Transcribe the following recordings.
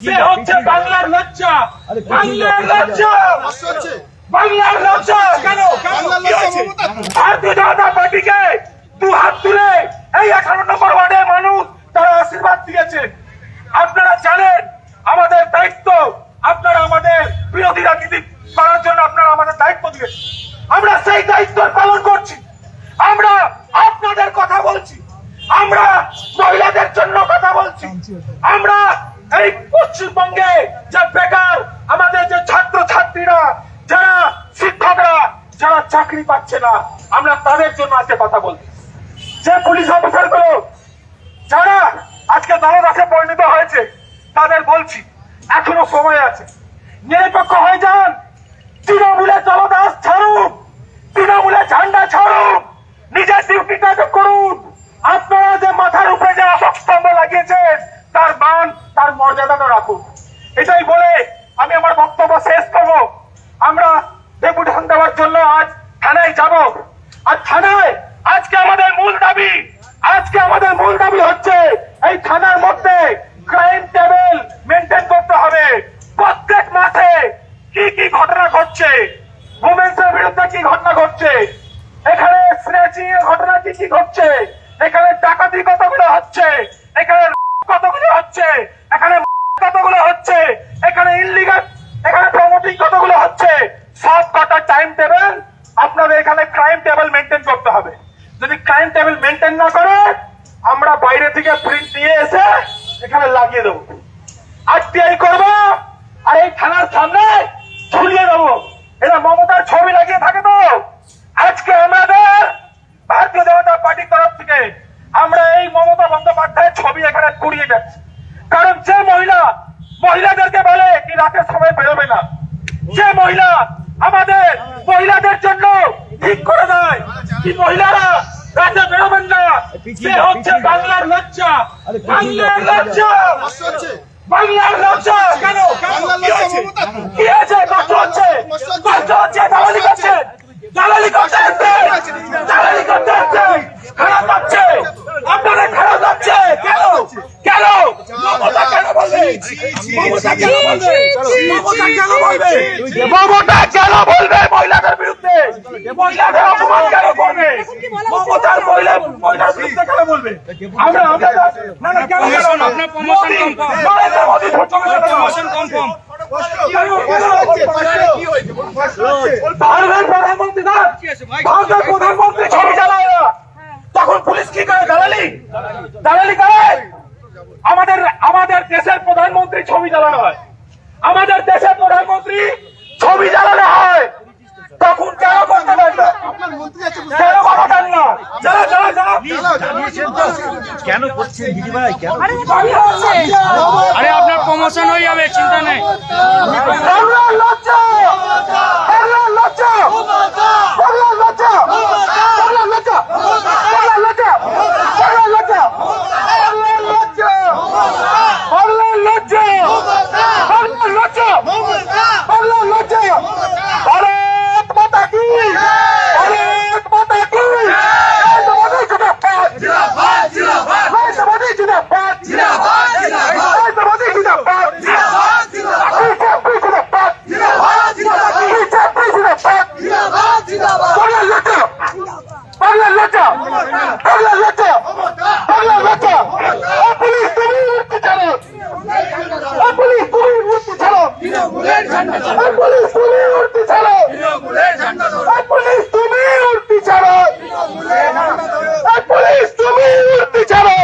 সে হচ্ছে বাংলার লজ্জা। বাংলার লজ্জা। বাংলার লজ্জা। কেন কেন বাংলার কি লজ্জা হয়েছে? মমতা। ভারতীয় জনতা পার্টিকে দু হাত তুলে এই আঠারো নম্বর ওয়ার্ডের মানুষ তারা আশীর্বাদ দিয়েছে। আপনারা জানেন আমাদের দায়িত্ব আপনারা আমাদের বিরোধী রাজনীতি করার জন্য আপনারা আমাদের দায়িত্ব দিয়েছেন। আমরা সেই দায়িত্ব পালন করছি। আমরা আপনাদের কথা বলছি। আমরা মহিলাদের জন্য কথা বলছি। আমরা এই পশ্চিমবঙ্গে যে বেকার, আমাদের যে ছাত্র ছাত্রীরা যারা শিক্ষকরা, যারা চাকরি পাচ্ছে না, আমরা তাদের জন্য আজকে কথা বলছি। যে পুলিশ অফিসারগুলো যারা আজকে দলদাসে পরিণত হয়েছে, তাদের বলছি, এখনও সময় আছে। নিরপেক্ষ হয়ে যান তৃণমূলের দলদাস ছাড়ুন তৃণমূলের ঝান্ডা ছাড়ুন, নিজের ডিউটিটাকে করুন। আপনারা যে মাথার উপরে যে অশোক লাগিয়েছেন, তার মান তার মর্যাদাটা রাখুক এটাই বলে আমি আমার বক্তব্য শেষ করব। আমরা ডেপুটেশন দেওয়ার জন্য আজ থানায় যাব। আর থানায় আজকে আমাদের মূল দাবি, আজকে আমাদের মূল দাবি হচ্ছে এই থানার মধ্যে ক্রাইম টেবিল মেনটেন করতে হবে। প্রত্যেক মাসে কি কি ঘটনা ঘটছে? উমেন্সের বিরুদ্ধে কি ঘটনা ঘটছে? এখানে স্ন্যাচিং এর ঘটনা কি কি ঘটছে? এখানে ডাকাতি কতগুলো হচ্ছে? এখানে কতগুলো হচ্ছে? এখানে কতগুলো হচ্ছে? এখানে ইনলিগাল এখানে প্রমোটিং কতগুলো হচ্ছে? সব কটা টাইম টেবিল আপনাদের এখানে ক্রাইম টেবিল মেনটেন করতে হবে। যদি ক্রাইম টেবিল মেনটেন না করে, আমরা বাইরে থেকে প্রিন্ট নিয়ে এসে এখানে লাগিয়ে দেবো। আরটিআই করব, আর এই থানার সামনে ঝুলিয়ে দেবো। এরা মমতার ছবি লাগিয়ে থাকে তো। আজকে আমাদের ভারতীয় জনতা পার্টির তরফ থেকে আমরা এই মমতা বন্দ্যোপাধ্যায়ের ছবি এখানে কুড়িয়ে যাচ্ছি। মহিলা মহিলাদেরকে বলে কি রাতের সময় বেরোবে না। যে মহিলা আমাদের মহিলাদের জন্য ঠিক করে দেয় কি মহিলারা রাতে বেরোবেন না। সে হচ্ছে বাংলার লজ্জা বাংলার লজ্জা। বাংলার লজ্জা। কেন? কি হয়েছে? কষ্ট হচ্ছে? কষ্ট হচ্ছে? দালালি করছে দালালি করতে দালালি করতে খারাপ লাগছে আপনাদের খারাপ লাগছে কেন? কেন? মমতা কেন বলবে? মমতা কেন বলবে? মমতা কেন বলবে? মমতা কেন বলবে মহিলাদের বিরুদ্ধে? মহিলাদের অপমান কেন করবে? মমতার মহিলা মহিলার বিরুদ্ধে কেন বলবে? আমরা আমরা না না কেন কেন না? আপনার promotion নরেন্দ্র মোদী ভোট জমা দেবে। প্রমোশন কনফার্ম ভারতের প্রধানমন্ত্রী প্রধানমন্ত্রী ছবি চালায় না তখন পুলিশ কি করে দালালি! দালালি করে! আমাদের আমাদের দেশের প্রধানমন্ত্রী ছবি চালানো হয়। আমাদের দেশের প্রধানমন্ত্রী ছবি চালানো হয়। তখন কেন করতে পারেন না? আপনার মন্ত্রী আছে কেন কথা না? যারা যারা যারা কেন করছেন দিদি ভাই? কেন আরে আপনার প্রমোশন হয়ে যাবে চিন্তা নেই। লজ্জা! লজ্জা! লজ্জা বাংলার লজ্জা বাংলার লজ্জা বাংলার লজ্জা বাংলার লজ্জা বাংলার লজ্জা বাংলার লজ্জা ভারত মাতা কি ভারত মাতা কি নরেন্দ্র মোদী জিন্দাবাদ নরেন্দ্র মোদী জিন্দাবাদ নরেন্দ্র মোদী জিন্দাবাদ বিজেপি জিন্দাবাদ বিজেপি জিন্দাবাদ বাংলার লজ্জা বাংলার লজ্জা বাংলার লজ্জা বাংলার লজ্জা ও পুলিশ তুমি উঠতে ছাড়ো ও পুলিশ তুমি উঠতে ছাড়ো ও পুলিশ তুমি উঠতে ছাড়ো ও পুলিশ তুমি উঠতে ছাড়ো ও পুলিশ তুমি উঠতে ছাড়ো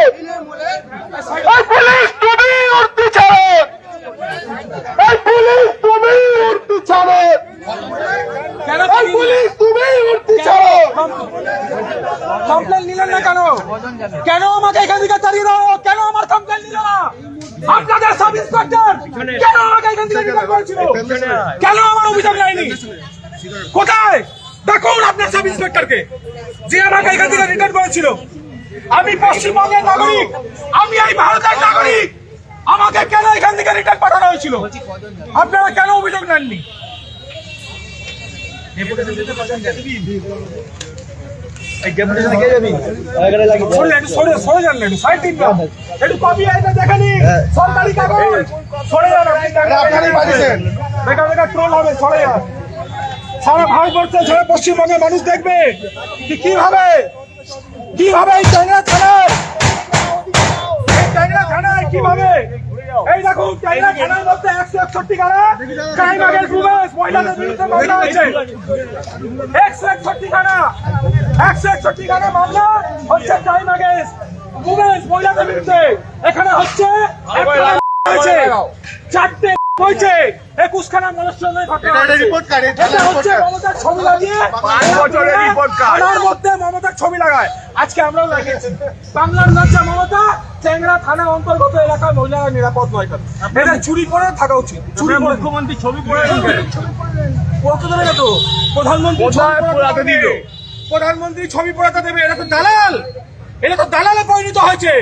ও পুলিশ তুমি উঠতে ছাড়ো এই পুলিশ তুমি উঠতে ছাড়ো এই পুলিশ তুমি উঠতে ছাড়ো কমপ্লেন নিলেন না কেন কেন আমাকে এখান থেকে তাড়িয়ে দাও কেন আমার কমপ্লেন নিল না আপনাদের সাব ইন্সপেক্টর কেন আমাকে এখান থেকে রিটার্ন করেছিল? কেন আমার অভিযোগ নেয়নি কোথায়? দেখুন আপনার সাব ইন্সপেক্টরকে। যে আমাকে এখান থেকে রিটার্ন করেছিল। আমি পশ্চিমবঙ্গের নাগরিক। আমি এই ভারতের নাগরিক। আমাকে কেন এখান থেকে রিটার্ন পাঠানো হয়েছিল? আপনারা কেন অভিযোগ নেননি? সরে ট্রোল হবে, সরে। সারা ভারতবর্ষে সারা পশ্চিমবঙ্গের মানুষ দেখবে কি কীভাবে কীভাবে এই ট্যাংরা থানায় এই ট্যাংরা থানায় কীভাবে এই দেখুন ট্যাংরা থানার মধ্যে একশো একষট্টি গাড়া ক্রাইম আগের মহিলাদের বিরুদ্ধে মামলা হয়েছে। একশো একষট্টি গাড়া একশো একষট্টি গাড়া মামলা হচ্ছে ক্রাইম আগের মহিলাদের বিরুদ্ধে। এখানে হচ্ছে চারটে হয়েছে। মমতার ছবি লাগিয়ে card। থানার মধ্যে মমতার ছবি লাগায়। আজকে আমরাও লাগিয়েছি। বাংলার লজ্জা মমতা চেংড়া থানা অন্তর্গত এলাকায় মহিলারা নিরাপদ নয় কেন? এটা চুরি করে থাকা উচিত। চুরি মুখ্যমন্ত্রী ছবি পড়ে কত ধরে গেল প্রধানমন্ত্রী? প্রধানমন্ত্রী ছবি পড়াতে দেবে? এটা তো দালাল। এটা তো দালালে পরিণত হয়েছে।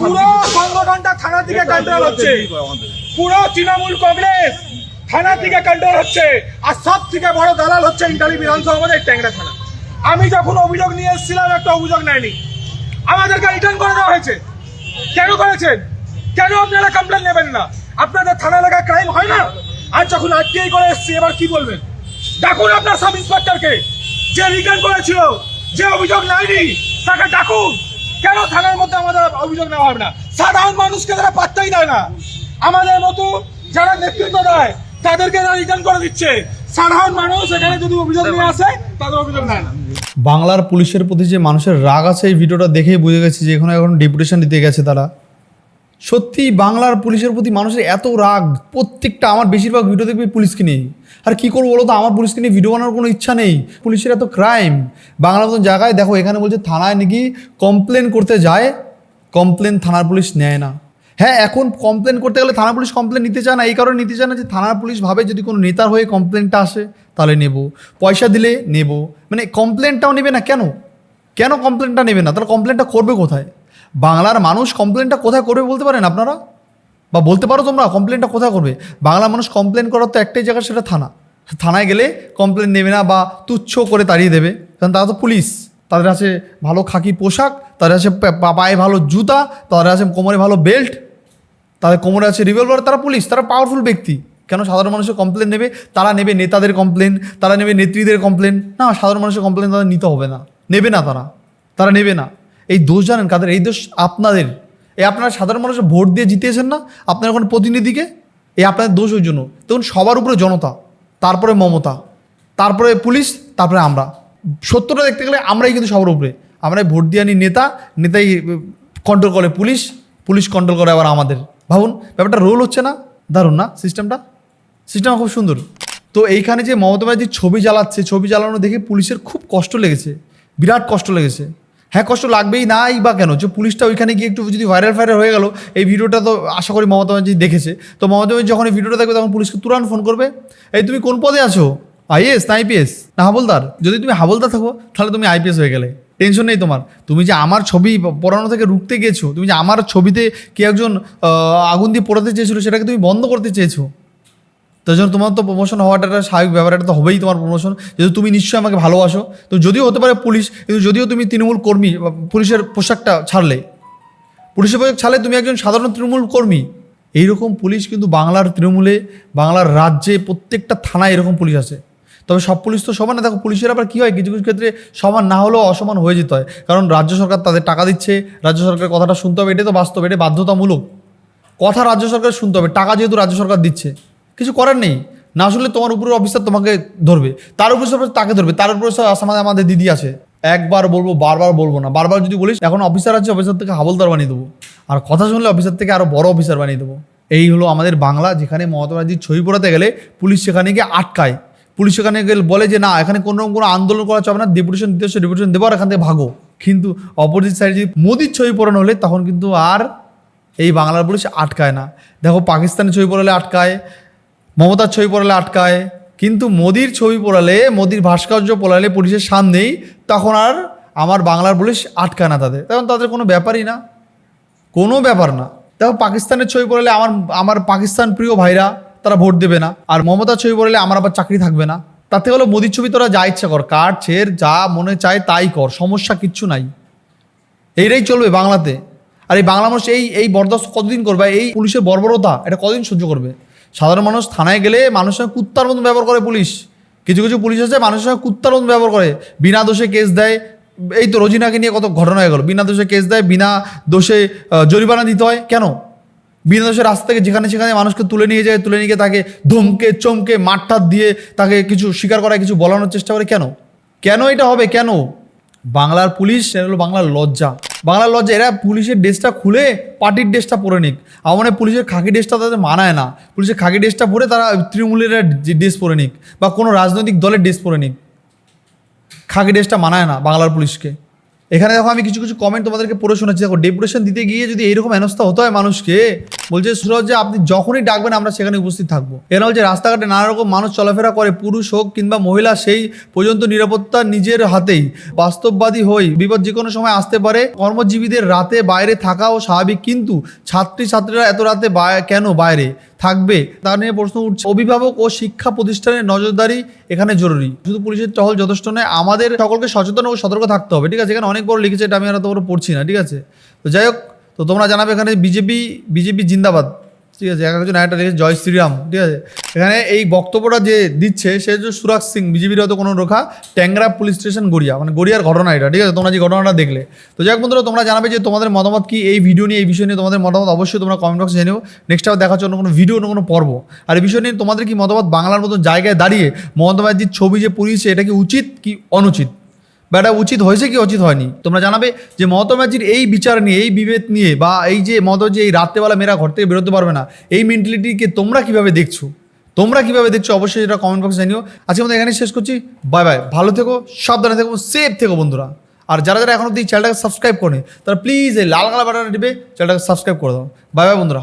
পুরো সংগঠনটা থানার দিকে কন্ট্রোল হচ্ছে পুরো তৃণমূল কংগ্রেস থানা থেকে কন্ট্রোল হচ্ছে, আর সব থেকে বড় দালাল হচ্ছে ইন্টালি বিধানসভা আমাদের ট্যাংরা থানা। আমি যখন অভিযোগ নিয়ে এসেছিলাম, একটা অভিযোগ নেয়নি। আমাদেরকে রিটার্ন করে দেওয়া হয়েছে। কেন করেছেন? কেন আপনারা কমপ্লেন নেবেন না? আপনাদের থানা এলাকায় ক্রাইম হয় না? আর যখন আরটিআই করে এসছি, এবার কি বলবেন? ডাকুন আপনার সাব ইন্সপেক্টরকে যে রিটার্ন করেছিল, যে অভিযোগ নেয়নি, তাকে ডাকুন। কেন থানার মধ্যে আমাদের অভিযোগ নেওয়া হবে না? সাধারণ মানুষকে তারা পাত্তাই দেয় না। আমাদের মতো যারা নেতৃত্ব দেয়, তাদেরকে রিটার্ন করে দিচ্ছে। সাধারণ মানুষ এখানে যদি অভিযোগ নিয়ে আসে, তাদের অভিযোগ নেয় না। বাংলার পুলিশের প্রতি যে মানুষের রাগ আছে, এই ভিডিওটা দেখেই বুঝে গেছি যে এখানে এখন ডেপুটেশন দিতে গেছে তারা। সত্যি বাংলার পুলিশের প্রতি মানুষের এত রাগ, প্রত্যেকটা আমার বেশিরভাগ ভিডিও দেখবে পুলিশকে নিয়ে আর কী করব বলো তো, আমার পুলিশকে নিয়ে ভিডিও বানানোর কোনো ইচ্ছা নেই। পুলিশের এত ক্রাইম বাংলার মতন জায়গায় দেখো, এখানে বলছে থানায় নাকি কমপ্লেন করতে যায় কমপ্লেন থানার পুলিশ নেয় না। হ্যাঁ এখন কমপ্লেন করতে গেলে থানা পুলিশ কমপ্লেন নিতে চায় না। এই কারণে নিতে চায় না যে থানার পুলিশ ভাবে যদি কোনো নেতার হয়ে কমপ্লেনটা আসে, তাহলে নেব। পয়সা দিলে নেব। মানে কমপ্লেনটাও নেবে না কেন? কেন কমপ্লেনটা নেবে না? তাহলে কমপ্লেনটা করবে কোথায়? বাংলার মানুষ কমপ্লেনটা কোথায় করবে বলতে পারেন আপনারা? বা বলতে পারো তোমরা কমপ্লেনটা কোথায় করবে? বাংলা মানুষ কমপ্লেন করার তো একটাই জায়গা সেটা থানা। থানায় গেলে কমপ্লেন নেবে না বা তুচ্ছ করে তাড়িয়ে দেবে। কারণ তারা তো পুলিশ। তাদের আছে ভালো খাকি পোশাক, তাদের আছে পায়ে ভালো জুতা, তাদের আছে কোমরে ভালো বেল্ট তাদের কোমরে আছে রিভলভার তারা পুলিশ তারা পাওয়ারফুল ব্যক্তি। কেন সাধারণ মানুষের কমপ্লেন নেবে? তারা নেবে নেতাদের কমপ্লেন তারা নেবে নেত্রীদের কমপ্লেন না, সাধারণ মানুষের কমপ্লেন তাদের নিতে হবে না। নেবে না তারা। তারা নেবে না। এই দোষ জানেন কাদের? এই দোষ আপনাদের। এই আপনারা সাধারণ মানুষের ভোট দিয়ে জিতিয়েছেন না? আপনার ওখানে প্রতিনিধিকে? এই আপনাদের দোষ ওই জন্য। তখন সবার উপরে জনতা, তারপরে মমতা, তারপরে পুলিশ তারপরে আমরা। সত্যটা দেখতে গেলে আমরাই কিন্তু সবার উপরে। আমরাই ভোট দিয়ে আনি নেতা, নেতাই কন্ট্রোল করে পুলিশ পুলিশ কন্ট্রোল করে আবার আমাদের। ভাবুন, ব্যাপারটা রোল হচ্ছে না? দারুণ না সিস্টেমটা সিস্টেম খুব সুন্দর। তো এইখানে যে মমতা ব্যানার্জি ছবি জ্বালাচ্ছে, ছবি জ্বালানো দেখে পুলিশের খুব কষ্ট লেগেছে, বিরাট কষ্ট লেগেছে। হ্যাঁ কষ্ট লাগবেই নাই বা কেন? যে পুলিশটা ওইখানে গিয়ে একটু যদি ভাইরাল ফাইরাল হয়ে গেল, এই ভিডিওটা তো আশা করি মমতা ব্যানার্জি দেখেছে। তো মমতা ব্যানার্জি যখন এই ভিডিওটা দেখবে, তখন পুলিশকে তুরান ফোন করবে, এই তুমি কোন পদে আছো? আইএস না আইপিএস না হাবলদার। যদি তুমি হাবলদার থাকো, তাহলে তুমি আইপিএস হয়ে গেলে। টেনশন নেই তোমার। তুমি যে আমার ছবি পড়ানো থেকে রুখতে গেছো, তুমি যে আমার ছবিতে কি একজন আগুন দিয়ে পোড়াতে চেয়েছিলো, সেটাকে তুমি বন্ধ করতে চেয়েছো। তার জন্য তোমার তো প্রমোশন হওয়াটা একটা স্বাভাবিক ব্যাপার, এটা তো হবেই তোমার প্রমোশন যেহেতু তুমি নিশ্চয়ই আমাকে ভালোবাসো, তো যদিও হতে পারে পুলিশ, কিন্তু যদিও তুমি তৃণমূল কর্মী পুলিশের পোশাকটা ছাড়লে, পুলিশের পোশাক ছাড়লে তুমি একজন সাধারণ তৃণমূল কর্মী। এইরকম পুলিশ কিন্তু বাংলার তৃণমূলে, বাংলার রাজ্যে প্রত্যেকটা থানায় এরকম পুলিশ আছে। তবে সব পুলিশ তো সমান না। দেখো পুলিশের আবার কী হয়? কিছু কিছু ক্ষেত্রে সমান না হলেও অসমান হয়ে যেতে হয়। কারণ রাজ্য সরকার তাদের টাকা দিচ্ছে, রাজ্য সরকারের কথাটা শুনতে হবে, এটাই তো বাস্তব এটা বাধ্যতামূলক। কথা রাজ্য সরকার শুনতে হবে, টাকা যেহেতু রাজ্য সরকার দিচ্ছে। কিছু করার নেই। না শুনলে তোমার উপরের অফিসার তোমাকে ধরবে। তার উপর সব তাকে ধরবে। তার উপরে সব আমাদের আমাদের দিদি আছে। একবার বলব, বারবার বলব না। বারবার যদি বলিস, এখন অফিসার আছে, অফিসার থেকে হাবলদার বানিয়ে দেবো। আর কথা শুনলে অফিসার থেকে আরও বড় অফিসার বানিয়ে দেবো। এই হলো আমাদের বাংলা, যেখানে মমতা ব্যানার্জির ছবি পড়াতে গেলে পুলিশ সেখানে গিয়ে আটকায়। পুলিশ এখানে গেলে বলে যে, না, এখানে কোনো রকম কোনো আন্দোলন করা চলবে না। ডেপুটেশন দিতে হচ্ছে ডেপুটেশন আর এখান থেকে ভাগো। কিন্তু অপোজিট সাইডে যদি মোদির ছবি পড়ানো হলে, তখন কিন্তু আর এই বাংলার পুলিশ আটকায় না। দেখো, পাকিস্তানের ছবি পড়ালে আটকায়, মমতার ছবি পড়ালে আটকায়, কিন্তু মোদির ছবি পড়ালে, মোদির ভাস্কর্য পড়ালে পুলিশের সামনেই তখন আর আমার বাংলার পুলিশ আটকায় না তাদের। তখন তাদের কোনো ব্যাপারই না। কোনো ব্যাপার না। দেখো, পাকিস্তানের ছবি পড়ালে আমার আমার পাকিস্তান প্রিয় ভাইরা তারা ভোট দেবে না। আর মমতার ছবি পড়ালে আমার আবার চাকরি থাকবে না। থেকে হলো মোদির ছবি তোরা যা ইচ্ছা কর, কার ছের যা মনে চায় তাই কর, সমস্যা কিচ্ছু নাই। এইটাই চলবে বাংলাতে। আর এই বাংলা মানুষ এই এই বরদাস্ত কতদিন করবে? এই পুলিশের বর্বরতা, এটা কতদিন সহ্য করবে? সাধারণ মানুষ থানায় গেলে মানুষের সঙ্গে কুত্তার মতন ব্যবহার করে পুলিশ। কিছু কিছু পুলিশ আছে মানুষের সঙ্গে কুত্তার মতন ব্যবহার করে। বিনা দোষে কেস দেয়। এই তো রোজিনাকে নিয়ে কত ঘটনা হয়ে গেল। বিনা দোষে কেস দেয়, বিনা দোষে জরিমানা দিতে হয়। কেন? বিনা রাস্তা থেকে যেখানে সেখানে মানুষকে তুলে নিয়ে যায়, তুলে নিয়ে তাকে ধমকে, চমকে মাঠটাত দিয়ে তাকে কিছু স্বীকার করায়, কিছু বলানোর চেষ্টা করে। কেন? কেন এটা হবে? কেন? বাংলার পুলিশ, এটা হলো বাংলার লজ্জা। বাংলার লজ্জা, এরা পুলিশের ড্রেসটা খুলে পার্টির ড্রেসটা পরে নিক। আমার পুলিশের খাকি ড্রেসটা তাদের মানায় না। পুলিশের খাকি ড্রেসটা পরে তারা তৃণমূলের ড্রেস পরে নিক বা কোনো রাজনৈতিক দলের ড্রেস পরে নিক। খাকি ড্রেসটা মানায় না বাংলার পুলিশকে। এখানে দেখো আমি কিছু কিছু কমেন্ট তোমাদেরকে পড়ে শোনাচ্ছি দেখো ডেপুটেশন দিতে গিয়ে যদি এইরকম হেনস্থা হতে হয় মানুষকে, বলছে, সুরজ যে, আপনি যখনই ডাকবেন, আমরা সেখানে উপস্থিত থাকব। এরা হচ্ছে রাস্তাঘাটে নানা রকম মানুষ চলাফেরা করে, পুরুষ হোক কিংবা মহিলা, সেই পর্যন্ত নিরাপত্তা নিজের হাতেই। বাস্তববাদী হই, বিপদ যে কোনো সময় আসতে পারে। কর্মজীবীদের রাতে বাইরে থাকাও স্বাভাবিক, কিন্তু ছাত্রী ছাত্রীরা এত রাতে কেন বাইরে? থাকবে, তা নিয়ে প্রশ্ন উঠছে। অভিভাবক ও শিক্ষা প্রতিষ্ঠানের নজরদারি এখানে জরুরি। শুধু পুলিশের টহল যথেষ্ট নয়, আমাদের সকলকে সচেতন ও সতর্ক থাকতে হবে, ঠিক আছে? এখানে অনেক বড় লিখেছে, এটা আমি আর তো পড়ছি না, ঠিক আছে? তো যাই হোক, তো তোমরা জানাবে এখানে বিজেপি বিজেপি জিন্দাবাদ। ঠিক আছে একজন একটা লিখেছে জয় শ্রীরাম, ঠিক আছে? এখানে এই বক্তব্যটা যে দিচ্ছে, সে হচ্ছে সুরাজ সিং, বিজেপির হয়তো কোনো রোখা, ট্যাংরা পুলিশ স্টেশন গড়িয়া মানে গড়িয়ার ঘটনা এটা, ঠিক আছে? তোমরা যে ঘটনাটা দেখলে। তো যাই বন্ধুরা, তোমরা জানাবে যে তোমাদের মতামত কি, এই ভিডিও নিয়ে, এই বিষয় নিয়ে তোমাদের মতামত অবশ্যই তোমরা কমেন্ট বক্সে জানিও। নেক্সট আবার দেখার জন্য কোনো ভিডিও কোনো পর্ব। আর এই বিষয় নিয়ে তোমাদের কি মতামত বাংলার মতো জায়গায় দাঁড়িয়ে মমতা ব্যানার্জির ছবি যে পুলিশ এটা কি উচিত কি অনুচিত? বা এটা উচিত হয়েছে কি উচিত হয়নি? তোমরা জানাবে যে মমতা ব্যানার্জির এই বিচার নিয়ে, এই বিভেদ নিয়ে বা এই যে মত যে এই রাত্রেবেলা মেয়েরা ঘর থেকে বেরোতে পারবে না, এই মেন্টালিটিকে তোমরা কীভাবে দেখছ? তোমরা কীভাবে দেখছ? অবশ্যই এটা কমেন্ট বক্সে জানিও। আজকে আমাদের এখানে শেষ করছি। বাই বাই ভালো থেকো, সাবধানে থেকো সেফ থেকো, বন্ধুরা। আর যারা যারা এখন অব্দি চ্যানেলটাকে সাবস্ক্রাইব করে তারা প্লিজ এই লাল কালা বাটনটা টিপে চ্যানেলটাকে সাবস্ক্রাইব করে দাও। বাই বাই বন্ধুরা।